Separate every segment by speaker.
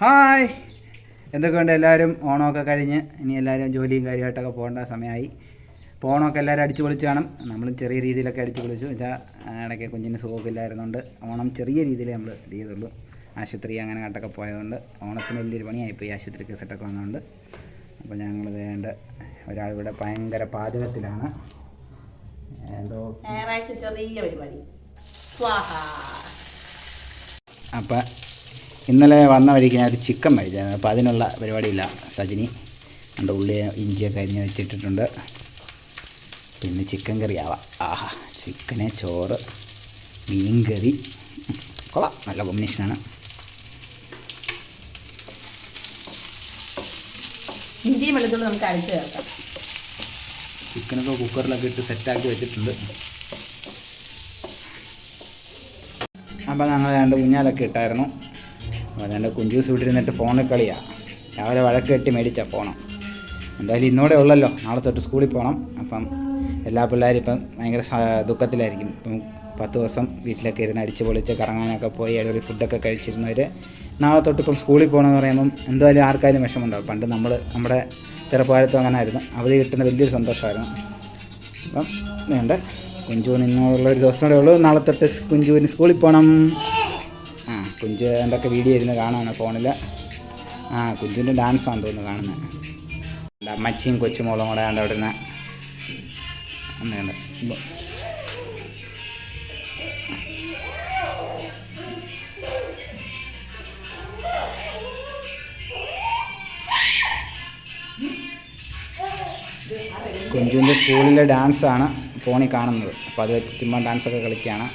Speaker 1: Hi. എന്തൊക്കെയുണ്ട് എല്ലാവരും? ഓണമൊക്കെ കഴിഞ്ഞ് ഇനി എല്ലാവരും ജോലിയും കാര്യമായിട്ടൊക്കെ പോകേണ്ട സമയമായി. പോണമൊക്കെ എല്ലാവരും അടിച്ചു പൊളിച്ച് കാണും. നമ്മൾ ചെറിയ രീതിയിലൊക്കെ അടിച്ചു പൊളിച്ചു. വെച്ചാൽ ഇടയ്ക്ക് കുഞ്ഞിന് സുഖമൊക്കെ ഇല്ലായിരുന്നുകൊണ്ട് ഓണം ചെറിയ രീതിയിൽ നമ്മൾ ചെയ്തുള്ളൂ. ആശുപത്രി അങ്ങനെ കണ്ടൊക്കെ പോയതുകൊണ്ട് ഓണത്തിന് വലിയൊരു പണിയായിപ്പോയി. ആശുപത്രി കേസറ്റൊക്കെ വന്നതുകൊണ്ട് അപ്പോൾ ഞങ്ങൾ വേണ്ട ഒരാളിവിടെ ഭയങ്കര പാചകത്തിലാണ്. എന്തോ
Speaker 2: ഞായറാഴ്ച ചെറിയ പരിപാടി.
Speaker 1: അപ്പം ഇന്നലെ വന്ന വഴിക്ക് ഞാൻ ഒരു ചിക്കൻ മേടിച്ചായിരുന്നു. അപ്പോൾ അതിനുള്ള പരിപാടിയില്ല. സജിനി എന്റെ ഉള്ളി ഇഞ്ചിയൊക്കെ അരിഞ്ഞ് വെച്ചിട്ടിട്ടുണ്ട്. പിന്നെ ചിക്കൻ കറി ആവാം. ആഹാ ചിക്കന് ചോറ് മീൻ കറി. കൊള്ളാം. നല്ല കോമ്പിനേഷനാണ്
Speaker 2: ഇഞ്ചിയും വെളുത്തുള്ളി നമുക്ക് അരച്ച് ചേർക്കാം.
Speaker 1: ചിക്കനൊക്കെ കുക്കറിലൊക്കെ ഇട്ട് സെറ്റാക്കി വെച്ചിട്ടുണ്ട്. അപ്പോൾ ഞങ്ങൾ രണ്ട് കുഞ്ഞാലൊക്കെ ഇട്ടായിരുന്നു. അതെന്റെ കുഞ്ചൂസ് വീട്ടിരുന്നിട്ട് ഫോണിൽ കളിയാണ് രാവിലെ വഴക്ക് കെട്ടി മേടിച്ച പോകണം എന്തായാലും ഇന്നോടെ ഉള്ളല്ലോ. നാളെ തൊട്ട് സ്കൂളിൽ പോകണം അപ്പം എല്ലാ പിള്ളേരും ഇപ്പം ഭയങ്കര ദുഃഖത്തിലായിരിക്കും. ഇപ്പം പത്ത് ദിവസം വീട്ടിലൊക്കെ ഇരുന്ന് അടിച്ച് പൊളിച്ച് കറങ്ങാനൊക്കെ പോയി അടിപൊളി ഫുഡൊക്കെ കഴിച്ചിരുന്നവർ നാളെ തൊട്ട് ഇപ്പം സ്കൂളിൽ പോകണമെന്ന് പറയുമ്പം എന്തായാലും ആർക്കായാലും വിഷമമുണ്ടാവും. പണ്ട് നമ്മൾ നമ്മുടെ ചെറുപ്പകാലത്തും അങ്ങനെ ആയിരുന്നു അവധി കിട്ടുന്ന വലിയൊരു സന്തോഷമായിരുന്നു. അപ്പം വേണ്ട. കുഞ്ചുവിന് ഇന്നുള്ള ഒരു ദിവസം കൂടെ ഉള്ളൂ. നാളെ തൊട്ട് കുഞ്ചുവിന് സ്കൂളിൽ പോകണം കുഞ്ചു എന്തൊക്കെ വീഡിയോ ഇരുന്ന് കാണാണ് ഫോണിൽ ആ കുഞ്ചിന്റെ ഡാൻസാണ് തോന്നുന്നു കാണുന്നത് എന്റെ അമ്മച്ചിയും കൊച്ചുമോളും കൂടെ ഉണ്ട് അവിടെ നിന്ന് ഒന്നുണ്ട് കുഞ്ചുവിന്റെ സ്കൂളിലെ ഡാൻസാണ് ഫോണിൽ കാണുന്നത്. അപ്പോൾ അത് വെച്ച് ചുമ്മാ ഡാൻസൊക്കെ കളിക്കുകയാണ്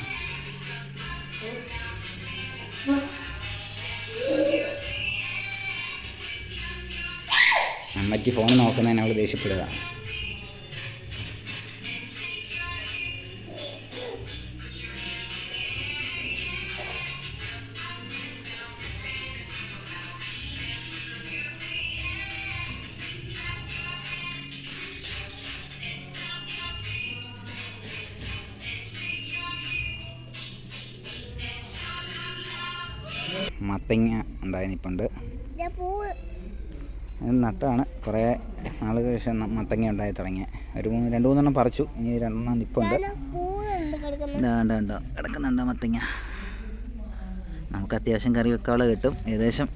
Speaker 1: അമ്മയ്ക്ക് ഫോൺ നോക്കുന്നതിന് അവൾ ദേഷ്യപ്പെടുക. മത്തങ്ങ ഉണ്ടായിരുന്നിപ്പുണ്ട് നട്ടാണ്. കുറേ നാളുകൾ ശേഷം മത്തങ്ങ ഉണ്ടായി തുടങ്ങി ഒരു മൂന്ന് രണ്ട് മൂന്നെണ്ണം പറിച്ചു. ഇനി രണ്ടെണ്ണം നിപ്പുണ്ട്. ഇതാണ്ട് ഉണ്ടോ കിടക്കുന്നുണ്ടോ മത്തങ്ങ? നമുക്ക് അത്യാവശ്യം കറി വെക്കാനുള്ള കിട്ടും. ഏകദേശം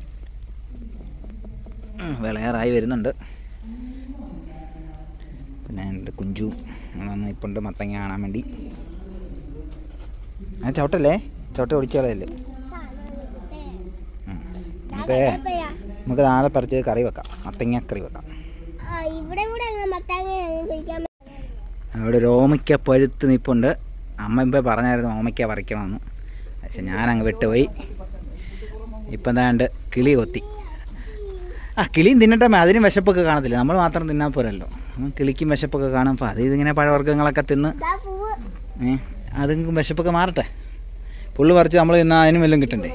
Speaker 1: വിളയാറായി വരുന്നുണ്ട്. പിന്നെ എന്റെ കുഞ്ചു നിപ്പുണ്ട് മത്തങ്ങ കാണാൻ വേണ്ടി. ആ ചവിട്ടല്ലേ? ചവിട്ട ഒടിച്ചോളല്ലേ നമുക്ക് നമുക്ക് നാളെ പറിച്ച് കറി വെക്കാം. മത്തങ്ങ കറി വെക്കാം. അവിടെ ഒരു ഓമയ്ക്ക പഴുത്ത് നിൽപ്പുണ്ട് അമ്മ ഇപ്പം പറഞ്ഞായിരുന്നു ഓമയ്ക്ക പറിക്കണമെന്ന്. പക്ഷെ ഞാനങ്ങ് വിട്ടുപോയി. ഇപ്പം എന്താണ്ട് കിളി കൊത്തി. ആ കിളിയും തിന്നട്ടെ അതിനും വിശപ്പൊക്കെ കാണത്തില്ല. നമ്മൾ മാത്രം തിന്നാൽ പോരല്ലോ. കിളിക്കും വിശപ്പൊക്കെ കാണും അപ്പോൾ അത് ഇതിങ്ങനെ പഴവർഗങ്ങളൊക്കെ തിന്ന് ഏ അതും വിശപ്പൊക്കെ മാറട്ടെ. പുള്ളു പറിച്ച് നമ്മൾ തിന്നാൽ അതിനും വല്ലതും കിട്ടണ്ടേ?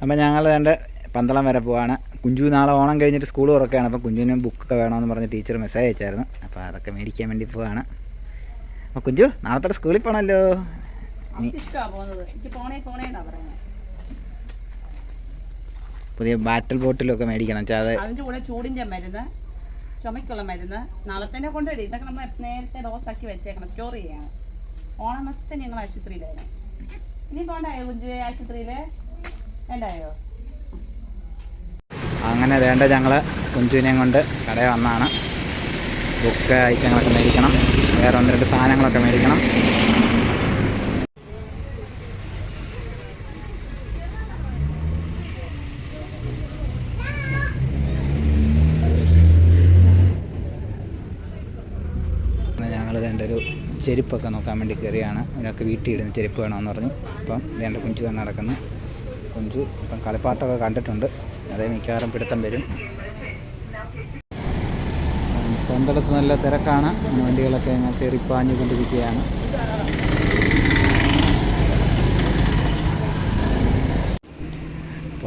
Speaker 1: അപ്പം ഞങ്ങൾ രണ്ട് പന്തളം വരെ പോവാണ്. കുഞ്ചു നാളെ ഓണം കഴിഞ്ഞിട്ട് സ്കൂൾ തുറക്കുകയാണ്. അപ്പം കുഞ്ചുവിന് ബുക്കൊക്കെ വേണമെന്ന് പറഞ്ഞ് ടീച്ചർ മെസ്സേജ് അയച്ചായിരുന്നു. അപ്പോൾ അതൊക്കെ മേടിക്കാൻ വേണ്ടി പോവാണ്. അപ്പോൾ കുഞ്ചു നാളെ തൊട്ട് സ്കൂളിൽ പോകണമല്ലോ പുതിയ ബാറ്റിൽ ബോട്ടിലൊക്കെ മേടിക്കണം. വെച്ചാൽ അത്
Speaker 2: ചൂടിന്റെ മരുന്ന് ചുമയ്ക്കുള്ള മരുന്ന് നാളെ തന്നെ കൊണ്ടുവരും. ഇതൊക്കെ നമ്മൾ നേരത്തെ ഡോസാക്കി വെച്ചേക്കണം. സ്റ്റോർ ചെയ്യണം. ഓണമത്തെ ഞങ്ങൾ ആശുപത്രിയിലായിരുന്നു. ഇനി പോണ്ടായോ കുഞ്ചു ആശുപത്രിയിൽ
Speaker 1: അങ്ങനെ വേണ്ട ഞങ്ങൾ കുഞ്ചുവിനെയും കൊണ്ട് കടയിൽ വന്നാണ്. ബുക്ക് ഐറ്റങ്ങളൊക്കെ മേടിക്കണം. വേറെ ഒന്ന് രണ്ട് സാധനങ്ങളൊക്കെ മേടിക്കണം. ചെരുപ്പൊക്കെ നോക്കാൻ വേണ്ടി കയറിയാണ്. അതിനൊക്കെ വീട്ടിൽ ഇടുന്ന ചെരുപ്പ് വേണമെന്ന് പറഞ്ഞു. അപ്പം വേണ്ട കുഞ്ചു തന്നെ നടക്കുന്നു. കുഞ്ചു ഇപ്പം കളിപ്പാട്ടമൊക്കെ കണ്ടിട്ടുണ്ട്. അതേ മിക്കവാറും പിടുത്തം വരും. പണ്ടടത്ത് നല്ല തിരക്കാണ്. വണ്ടികളൊക്കെ ഇങ്ങനെ തെറിപ്പാഞ്ഞുകൊണ്ടിരിക്കുകയാണ്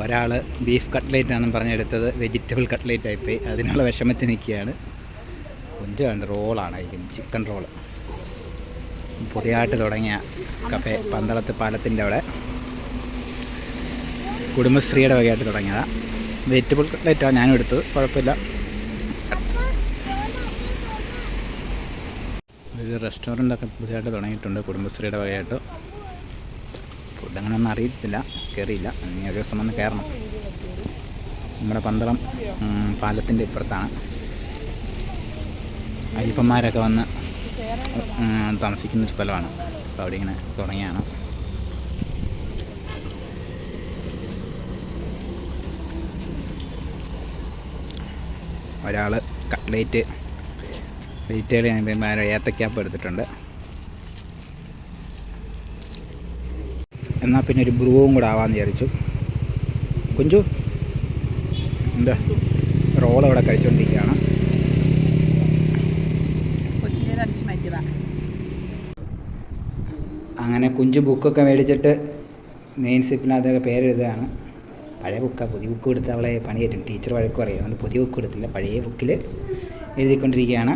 Speaker 1: ഒരാൾ ബീഫ് കട്ട്ലേറ്റ് ആണെന്ന് പറഞ്ഞെടുത്തത് വെജിറ്റബിൾ കട്ട്ലേറ്റ് ആയിപ്പോയി. അതിനുള്ള വിഷമത്തിൽ നിൽക്കുകയാണ്. കൊഞ്ച് കണ്ട് റോളാണ് ചിക്കൻ റോൾ. പുതിയതായിട്ട് തുടങ്ങിയ കഫേ പന്തളത്ത് പാലത്തിന്റെ അവിടെ. കുടുംബശ്രീയുടെ വകയായിട്ട് തുടങ്ങിയതാണ് വെജിറ്റബിൾ കട്ട്ലേറ്റാണ് ഞാനും എടുത്തത്. കുഴപ്പമില്ല. ഒരു റെസ്റ്റോറന്റൊക്കെ പുതിയതായിട്ട് തുടങ്ങിയിട്ടുണ്ട്. കുടുംബശ്രീയുടെ വകയായിട്ട്. ഫുഡ് അങ്ങനെ ഒന്നും അറിയത്തില്ല. കയറിയില്ല ഇനി ഒരു ദിവസം വന്ന് കയറണം. നമ്മുടെ പന്തളം പാലത്തിന്റെ ഇപ്പുറത്താണ്. അയ്യപ്പന്മാരൊക്കെ വന്ന് താമസിക്കുന്നൊരു സ്ഥലമാണ്. അപ്പോൾ അവിടെ ഇങ്ങനെ തുടങ്ങിയാണ് ഒരാൾ കട്ട്ലേറ്റ് വെജിറ്റേറിയൻ ഏത്തക്കാപ്പ് എടുത്തിട്ടുണ്ട്. എന്നാൽ പിന്നെ ഒരു ബ്രൂവും കൂടെ ആവാമെന്ന് വിചാരിച്ചു. കുഞ്ചു എന്താ റോൾ അവിടെ കഴിച്ചുകൊണ്ടിരിക്കുകയാണ് അങ്ങനെ കുഞ്ചു ബുക്കൊക്കെ മേടിച്ചിട്ട് മെയിൻ സിപ്പിനകത്തൊക്കെ പേരെഴുതുകയാണ്. പഴയ ബുക്കാണ് പുതിയ ബുക്ക് കൊടുത്ത് അവളെ പണിയായിട്ടുണ്ട് ടീച്ചർ വഴക്ക് പറയും. അതുകൊണ്ട് പുതിയ ബുക്ക് കൊടുത്തില്ല. പഴയ ബുക്കിൽ എഴുതിക്കൊണ്ടിരിക്കുകയാണ്.